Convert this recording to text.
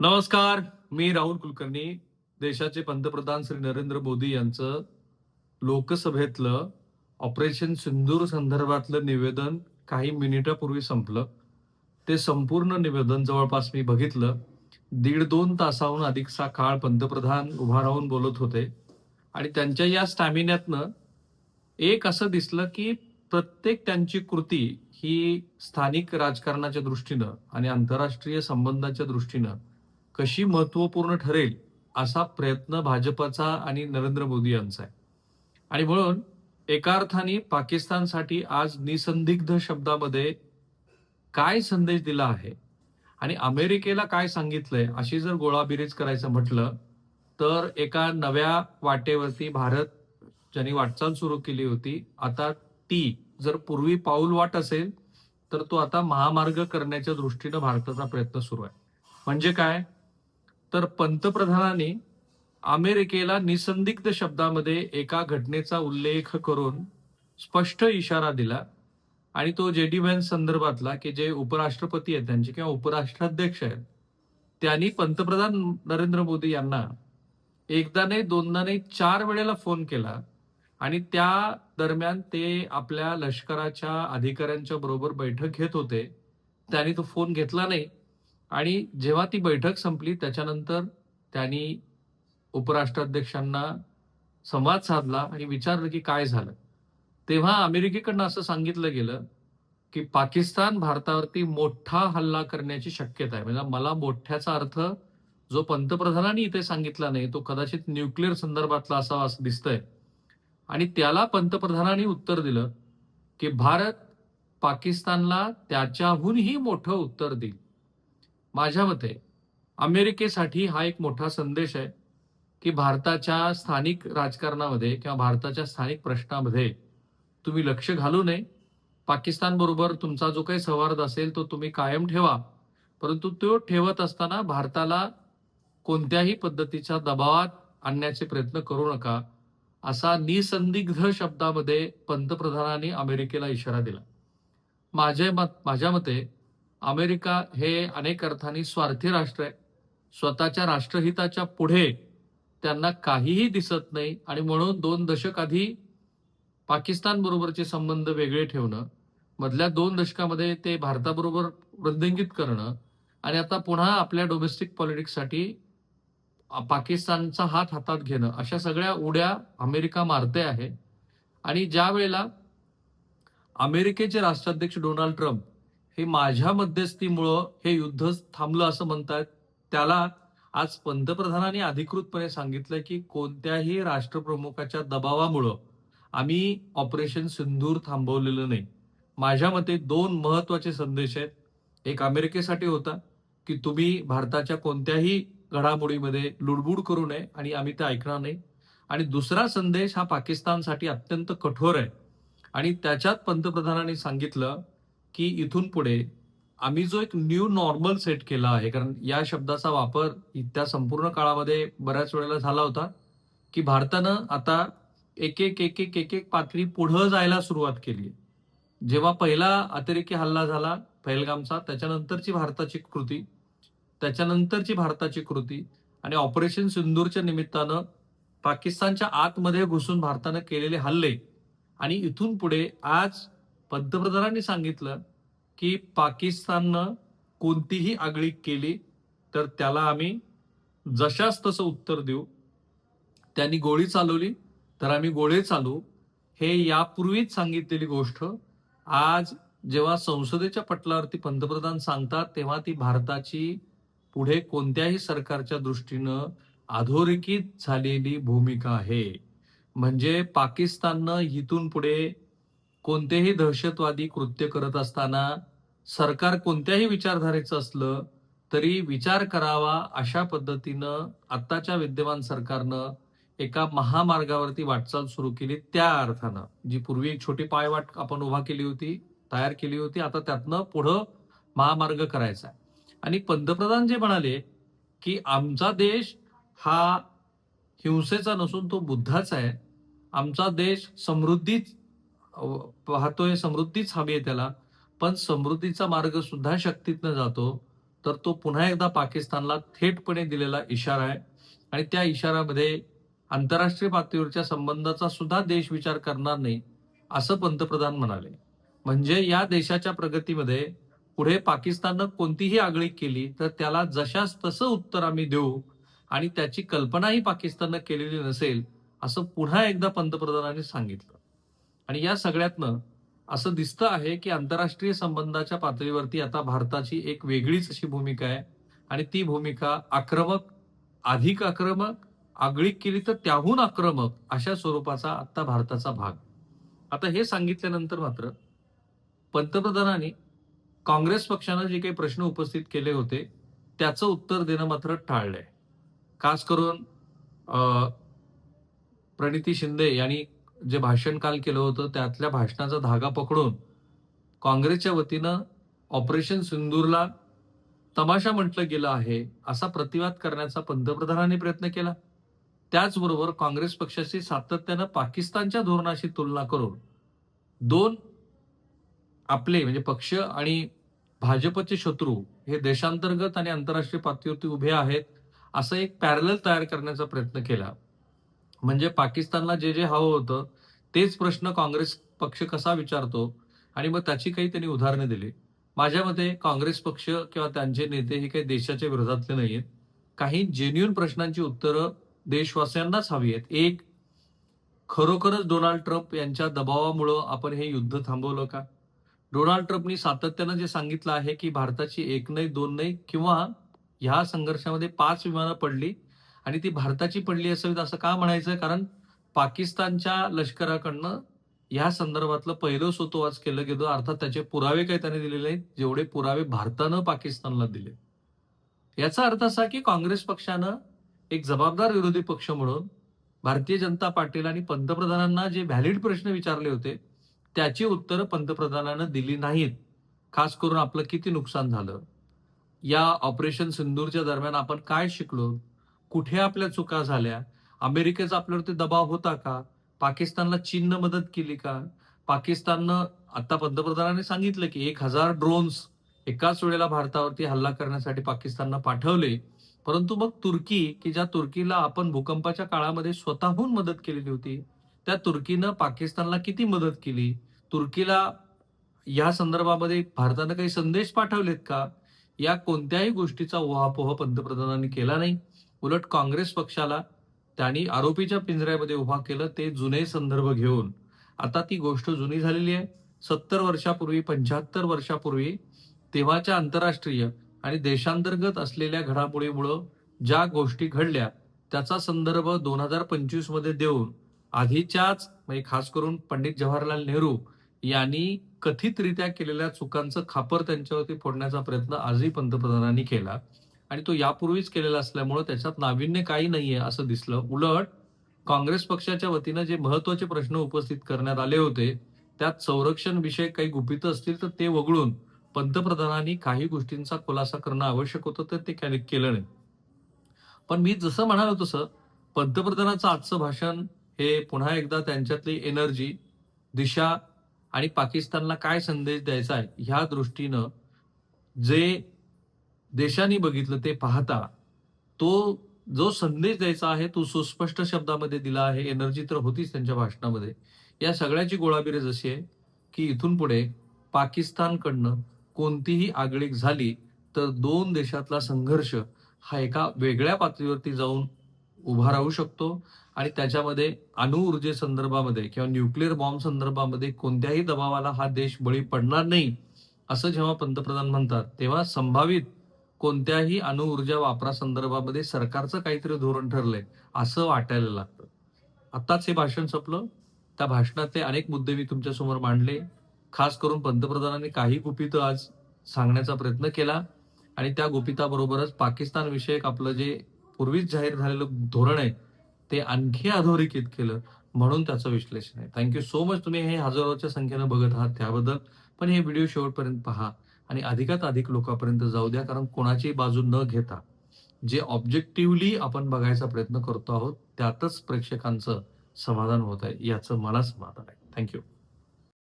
नमस्कार मी राहुल कुलकर्णी देशाचे पंतप्रधान श्री नरेंद्र मोदी यांचं लोकसभेतलं ऑपरेशन सिंदूर संदर्भातलं निवेदन काही मिनिटापूर्वी संपलं. ते संपूर्ण निवेदन जवळपास मी बघितलं. दीड दोन तासाहून अधिकचा काळ पंतप्रधान उभा राहून बोलत होते. आणि त्यांच्या या स्टॅमिन्यातनं एक असं दिसलं की प्रत्येक त्यांची कृती ही स्थानिक राजकारणाच्या दृष्टीनं आणि आंतरराष्ट्रीय संबंधाच्या दृष्टीनं कशी महत्त्वपूर्ण ठरेल असा प्रयत्न भाजपचा आणि नरेंद्र मोदी यांचा आहे. आणि म्हणून एका अर्थाने पाकिस्तानसाठी आज निसंदिग्ध शब्दामध्ये काय संदेश दिला आहे आणि अमेरिकेला काय सांगितलंय अशी जर गोळाबिरीज करायचं म्हटलं तर एका नव्या वाटेवरती भारत ज्यांनी वाटचाल सुरू केली होती आता ती जर पूर्वी पाऊल वाट असेल तर तो आता महामार्ग करण्याच्या दृष्टीनं भारताचा प्रयत्न सुरू आहे. म्हणजे काय? तर पंतप्रधानांनी अमेरिकेला निसंदिग्ध शब्दामध्ये एका घटनेचा उल्लेख करून स्पष्ट इशारा दिला आणि तो जे डी व्हॅन संदर्भातला की जे उपराष्ट्रपती आहेत त्यांचे किंवा उपराष्ट्राध्यक्ष आहेत त्यांनी पंतप्रधान नरेंद्र मोदी यांना एकदा नाही दोनदा नाही चार वेळेला फोन केला आणि त्या दरम्यान ते आपल्या लष्कराच्या अधिकाऱ्यांच्या बरोबर बैठक घेत होते. त्यांनी तो फोन घेतला नाही. आणि जेव्हा ती बैठक संपली त्याच्यानंतर त्यांनी उपराष्ट्राध्यक्षांना संवाद साधला आणि विचारलं की काय झालं. तेव्हा अमेरिकेकडनं असं सांगितलं गेलं की पाकिस्तान भारतावरती मोठा हल्ला करण्याची शक्यता आहे. म्हणजे मला मोठ्याचा अर्थ जो पंतप्रधानांनी इथे सांगितला नाही तो कदाचित न्यूक्लिअर संदर्भातला असावा असं दिसतंय. आणि त्याला पंतप्रधानांनी उत्तर दिलं की भारत पाकिस्तानला त्याच्याहूनही मोठं उत्तर देईल. माझ्या मते अमेरिकेसाठी हा एक मोठा संदेश आहे की भारताच्या स्थानिक राजकारणामध्ये किंवा भारताच्या स्थानिक प्रश्नामध्ये तुम्ही लक्ष घालू नये. पाकिस्तानबरोबर तुमचा जो काही संवाद असेल तो तुम्ही कायम ठेवा. परंतु तो ठेवत असताना भारताला कोणत्याही पद्धतीच्या दबावात आणण्याचे प्रयत्न करू नका असा निसंदिग्ध शब्दामध्ये पंतप्रधानांनी अमेरिकेला इशारा दिला. माझे मत माझ्या मते अमेरिका हे अनेक अर्थाने स्वार्थी राष्ट्र आहे. स्वतःच्या राष्ट्रहिताच्या पुढे त्यांना काहीही दिसत नाही आणि म्हणून दोन दशक आधी पाकिस्तान बरोबरचे संबंध वेगळे ठेवणं मधल्या दोन दशकामध्ये ते भारताबरोबर वृद्धिंगित करणं आणि आता पुन्हा आपल्या डोमेस्टिक पॉलिटिक्ससाठी पाकिस्तानचा हात हातात घेणं अशा सगळ्या उड्या अमेरिका मारते आहे. आणि ज्या वेळेला अमेरिकेचे राष्ट्राध्यक्ष डोनाल्ड ट्रम्प हे माझ्या मध्यस्थीमुळं हे युद्ध थांबलं असं म्हणतात त्याला आज पंतप्रधानांनी अधिकृतपणे सांगितलं की कोणत्याही राष्ट्रप्रमुखाच्या दबावामुळं आम्ही ऑपरेशन सिंधूर थांबवलेलं नाही. माझ्या मते दोन महत्त्वाचे संदेश आहेत. एक अमेरिकेसाठी होता की तुम्ही भारताच्या कोणत्याही घडामोडीमध्ये लुडबुड करू नये आणि आम्ही ते ऐकणार नाही. आणि दुसरा संदेश हा पाकिस्तानसाठी अत्यंत कठोर आहे. आणि त्याच्यात पंतप्रधानांनी सांगितलं की इथून पुढे आम्ही जो एक न्यू नॉर्मल सेट केला आहे कारण या शब्दाचा वापर त्या संपूर्ण काळामध्ये बऱ्याच वेळेला झाला होता की भारतानं आता एक एक एक एक एक एक पातळी पुढं जायला सुरुवात केली जेव्हा पहिला अतिरेकी हल्ला झाला पहलगामचा त्याच्यानंतरची भारताची कृती त्याच्यानंतरची भारताची कृती आणि ऑपरेशन सिंदूरच्या निमित्तानं पाकिस्तानच्या आतमध्ये घुसून भारतानं केलेले हल्ले आणि इथून पुढे आज पंतप्रधानांनी सांगितलं की पाकिस्ताननं कोणतीही आगळी केली तर त्याला आम्ही जशाच तसं उत्तर देऊ. त्यांनी गोळी चालवली. तर आम्ही गोळे चालू हे यापूर्वीच सांगितलेली गोष्ट. आज जेव्हा संसदेच्या पटलावरती पंतप्रधान सांगतात तेव्हा ती भारताची पुढे कोणत्याही सरकारच्या दृष्टीनं अधोरेखित झालेली भूमिका आहे. म्हणजे पाकिस्ताननं इथून पुढे कोणतेही दहशतवादी कृत्य करत असताना सरकार कोणत्याही विचारधारेचं असलं तरी विचार करावा अशा पद्धतीनं आत्ताच्या विद्यमान सरकारनं एका महामार्गावरती वाटचाल सुरू केली त्या अर्थानं. जी पूर्वी एक छोटी पायवाट आपण उभा केली होती तयार केली होती आता त्यातनं पुढं महामार्ग करायचा आणि पंतप्रधान जे म्हणाले की आमचा देश हा हिंसेचा नसून तो बुद्धाचा आहे. आमचा देश समृद्धीच पाहतोय समृद्धीच हवी आहे त्याला. पण समृद्धीचा मार्ग सुद्धा शक्तीतनं जातो. तर तो पुन्हा एकदा पाकिस्तानला थेटपणे दिलेला इशारा आहे. आणि त्या इशाऱ्यामध्ये आंतरराष्ट्रीय पातळीवरच्या संबंधाचा सुद्धा देश विचार करणार नाही असं पंतप्रधान म्हणाले. म्हणजे या देशाच्या प्रगतीमध्ये पुढे पाकिस्ताननं कोणतीही आगळीक केली तर त्याला जशास तसं उत्तर आम्ही देऊ आणि त्याची कल्पनाही पाकिस्ताननं केलेली नसेल असं पुन्हा एकदा पंतप्रधानांनी सांगितलं. आणि या सगळ्यातनं असं दिसतं आहे की आंतरराष्ट्रीय संबंधाच्या पातळीवरती आता भारताची एक वेगळीच अशी भूमिका आहे. आणि ती भूमिका आक्रमक अधिक आक्रमक आगळीक केली तर त्याहून आक्रमक अशा स्वरूपाचा आता भारताचा भाग. आता हे सांगितल्यानंतर मात्र पंतप्रधानांनी काँग्रेस पक्षानं जे काही प्रश्न उपस्थित केले होते त्याचं उत्तर देणं मात्र टाळलंय. खास करून प्रणिती शिंदे यांनी जे भाषण काल केलं होतं त्यातल्या भाषणाचा धागा पकडून काँग्रेसच्या वतीनं ऑपरेशन सिंदूरला तमाशा म्हटलं गेलं आहे असा प्रतिवाद करण्याचा पंतप्रधानांनी प्रयत्न केला. त्याचबरोबर काँग्रेस पक्षाशी सातत्यानं पाकिस्तानच्या धोरणाशी तुलना करून दोन आपले म्हणजे पक्ष आणि भाजपचे शत्रू हे देशांतर्गत आणि आंतरराष्ट्रीय पातळीवरती उभे आहेत असं एक पॅरल तयार करण्याचा प्रयत्न केला. म्हणजे पाकिस्तानला जे जे हवं होतं तेच प्रश्न काँग्रेस पक्ष कसा विचारतो? आणि मग त्याची काही त्यांनी उदाहरणं दिली. माझ्या मते काँग्रेस पक्ष किंवा त्यांचे नेते हे काही देशाच्या विरोधातले नाही आहेत काही जेन्युन प्रश्नांची उत्तरं देशवासियांनाच हवी आहेत एक खरोखरच डोनाल्ड ट्रम्प यांच्या दबावामुळं आपण हे युद्ध थांबवलं का? डोनाल्ड ट्रम्पनी सातत्यानं जे सांगितलं आहे की भारताची एक नाही दोन नाही किंवा ह्या संघर्षामध्ये पाच विमानं पडली आणि ती भारताची पडली असावीत असं का म्हणायचं कारण पाकिस्तानच्या लष्कराकडनं या संदर्भातलं पहिलं सोतोवाच केलं गेलं. अर्थात त्याचे पुरावे काही त्याने दिलेले नाहीत जेवढे पुरावे भारतानं पाकिस्तानला दिले. याचा अर्थ असा की काँग्रेस पक्षानं एक जबाबदार विरोधी पक्ष म्हणून भारतीय जनता पार्टीला आणि पंतप्रधानांना जे व्हॅलिड प्रश्न विचारले होते त्याची उत्तरं पंतप्रधानानं दिली नाहीत. खास करून आपलं किती नुकसान झालं. या ऑपरेशन सिंदूरच्या दरम्यान आपण काय शिकलो? कुठे आपल्या चुका झाल्या? अमेरिकेचा आपल्यावरती दबाव होता का? पाकिस्तानला चीननं मदत केली का? पाकिस्ताननं आता पंतप्रधानांनी सांगितलं की एक हजार ड्रोन्स एकाच वेळेला भारतावरती हल्ला करण्यासाठी पाकिस्ताननं पाठवले. परंतु मग तुर्की की ज्या तुर्कीला आपण भूकंपाच्या काळामध्ये स्वतःहून मदत केलेली होती त्या तुर्कीनं पाकिस्तानला किती मदत केली? तुर्कीला या संदर्भामध्ये भारतानं काही संदेश पाठवलेत का? या कोणत्याही गोष्टीचा उहापोह पंतप्रधानांनी केला नाही. उलट काँग्रेस पक्षाला त्यांनी आरोपीच्या पिंजऱ्यामध्ये उभा केलं ते जुने संदर्भ घेऊन. आता ती गोष्ट जुनी झालेली आहे. सत्तर वर्षापूर्वी पंच्याहत्तर वर्षापूर्वी तेव्हाच्या आंतरराष्ट्रीय आणि देशांतर्गत असलेल्या घडामोडीमुळं ज्या गोष्टी घडल्या त्याचा संदर्भ दोन हजार पंचवीसमध्ये देऊन आधीच्याच म्हणजे खास करून पंडित जवाहरलाल नेहरू यांनी कथितरित्या केलेल्या चुकांचं खापर त्यांच्यावरती फोडण्याचा प्रयत्न आजही पंतप्रधानांनी केला. आणि तो यापूर्वीच केलेला असल्यामुळं त्याच्यात नाविन्य काही नाहीये असं दिसलं. उलट काँग्रेस पक्षाच्या वतीनं जे महत्त्वाचे प्रश्न उपस्थित करण्यात आले होते त्यात संरक्षण विषय काही गुपित असतील तर ते वगळून पंतप्रधानांनी काही गोष्टींचा खुलासा करणं आवश्यक होतं तर ते केलं नाही. पण मी जसं म्हणालो तसं पंतप्रधानाचं आजचं भाषण हे पुन्हा एकदा त्यांच्यातली एनर्जी दिशा आणि पाकिस्तानला काय संदेश द्यायचा आहे ह्या दृष्टीनं जे देशाने बघितलं ते पाहता तो जो संदेश द्यायचा आहे तो सुस्पष्ट शब्दामध्ये दिला आहे एनर्जी तर होतीच त्यांच्या भाषणामध्ये. या सगळ्याची गोळाबिरेज अशी आहे की इथून पुढे पाकिस्तानकडनं कोणतीही आगळीक झाली तर दोन देशातला संघर्ष हा एका वेगळ्या पातळीवरती जाऊन उभा राहू शकतो. आणि त्याच्यामध्ये अणुऊर्जे संदर्भामध्ये किंवा न्यूक्लिअर बॉम्ब संदर्भामध्ये कोणत्याही दबावाला हा देश बळी पडणार नाही असं जेव्हा पंतप्रधान म्हणतात तेव्हा संभावित कोणत्याही अणुऊर्जा वापरासंदर्भामध्ये सरकारचं काहीतरी धोरण ठरलंय असं वाटायला लागतं. आत्ताच हे भाषण संपलं. त्या भाषणातले अनेक मुद्दे मी तुमच्यासमोर मांडले. खास करून पंतप्रधानांनी काही गुपितं आज सांगण्याचा प्रयत्न केला आणि त्या गुपिताबरोबरच पाकिस्तान विषयक आपलं जे पूर्वीच जाहीर झालेलं धोरण आहे ते आणखी अधोरेखित केलं म्हणून त्याचं विश्लेषण आहे. थँक्यू सो मच तुम्ही हे हजारोच्या संख्येनं बघत आहात त्याबद्दल. पण हे व्हिडिओ शेवटपर्यंत पहा. आणि अधिकात अधिक लोकांपर्यंत जाऊ द्या कारण कोणाची बाजू न घेता जे ऑब्जेक्टिव्हली आपण बघायचा प्रयत्न करतो आहोत त्यातच प्रेक्षकांचं समाधान होत आहे याचं मला समाधान आहे. थँक्यू